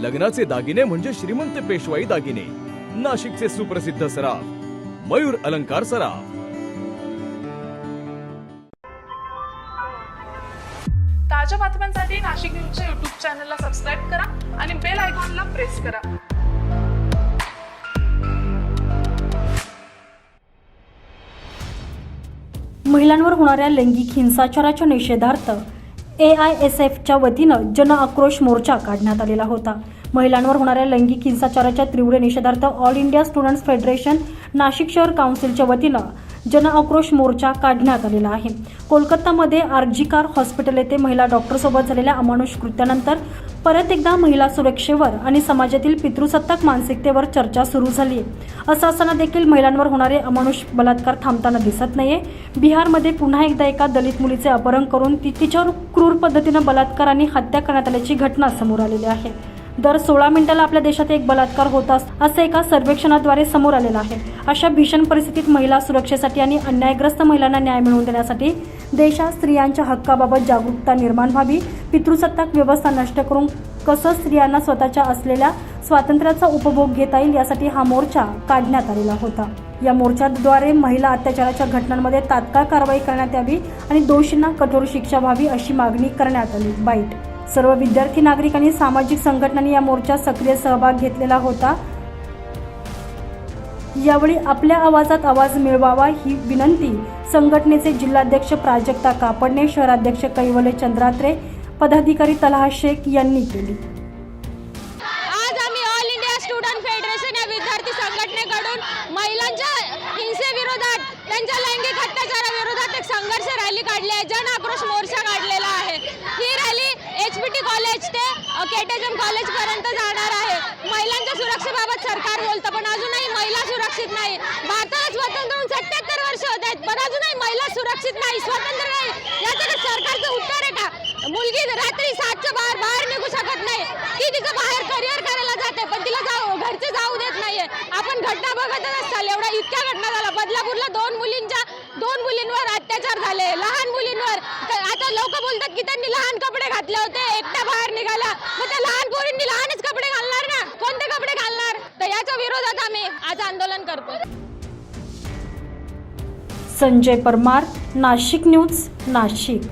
लग्नाचे दागिने म्हणजे श्रीमंत पेशवाई दागिने. नाशिकचे सुप्रसिद्ध सराफ मयूर अलंकार सराफ. ताज्या बातम्यांसाठी नाशिक न्यूजच्या युट्यूब चॅनलला सबस्क्राईब करा आणि बेल आयकॉनला प्रेस करा. महिलांवर होणाऱ्या लैंगिक हिंसाचाराच्या निषेधार्थ ए आय एस एफच्या वतीनं जन आक्रोश मोर्चा काढण्यात आलेला होता. महिलांवर होणाऱ्या लैंगिक हिंसाचाराच्या तीव्र निषेधार्थ all India students federation Nashik शहर काउन्सिलच्या वतीनं जन आक्रोश मोर्चा काढण्यात आलेला आहे. कोलकातामध्ये आर्जिकार हॉस्पिटल येथे महिला डॉक्टरसोबत झालेल्या अमानुष कृत्यानंतर परत एकदा महिला सुरक्षेवर आणि समाजातील पितृसत्ताक मानसिकतेवर चर्चा सुरू झाली. आहे असं असताना देखील महिलांवर होणारे अमानुष बलात्कार थांबताना दिसत नाहीये. बिहारमध्ये पुन्हा एकदा एका दलित मुलीचे अपहरण करून ती तिच्यावर क्रूर पद्धतीनं बलात्कार आणि हत्या करण्यात आल्याची घटना समोर आलेली आहे. दर सोळा मिनिटाला आपल्या देशात एक बलात्कार होत असं एका सर्वेक्षणाद्वारे समोर आलेलं आहे. अशा भीषण परिस्थितीत महिला सुरक्षेसाठी आणि अन्यायग्रस्त महिलांना न्याय मिळवून देण्यासाठी देशात स्त्रियांच्या हक्काबाबत जागरूकता निर्माण व्हावी पितृसत्ताक व्यवस्था नष्ट करून कसं स्त्रियांना स्वतःच्या असलेल्या स्वातंत्र्याचा उपभोग घेता येईल यासाठी हा मोर्चा काढण्यात आलेला होता. या मोर्चाद्वारे महिला अत्याचाराच्या घटनांमध्ये तात्काळ कारवाई करण्यात यावी आणि दोषींना कठोर शिक्षा व्हावी अशी मागणी करण्यात आली. बाईट सर्व विद्यार्थी नागरिकांनी सामाजिक संघटनांनी या मोर्चात सक्रिय सहभाग घेतलेला होता. यावेळी आपल्या आवाजात आवाज मिळवावा ही विनंती संघटनेचे जिल्हाध्यक्ष प्राजक्ता कापडणे शहराध्यक्ष कैवले चंद्रात्रे पदाधिकारी तलहा शेख यांनी केली. केटेजम कॉलेज पर्यंत जाणार आहे. महिलांच्या सुरक्षेबाबत सरकार बोलतं पण अजूनही महिला सुरक्षित नाही. भारताला स्वतंत्र होऊन सत्याहत्तर वर्ष होत आहेत पण अजूनही महिला सुरक्षित नाही स्वतंत्र नाही. याचं सरकारचं उत्तर आहे का? मुलगी रात्री सातच्या बाहेर बाहेर निघू शकत नाही. ती तिचं बाहेर करिअर करायला जाते पण तिला जाऊ घरचे जाऊ देत नाहीये. आपण घटना बघतच असाल एवढ्या इतक्या घटना झाला बदलापूरला दोन मुलींच्या दोन मुलींवर अत्याचार झाले लहान मुलींवर. आता लोक बोलतात की त्यांनी लहान कपडे घातले होते एक लहान पोरींनी लहानच कपडे घालणार ना? कोणते कपडे घालणार? तर याच्या विरोधात आम्ही आज आंदोलन करतो संजय परमार नाशिक न्यूज नाशिक.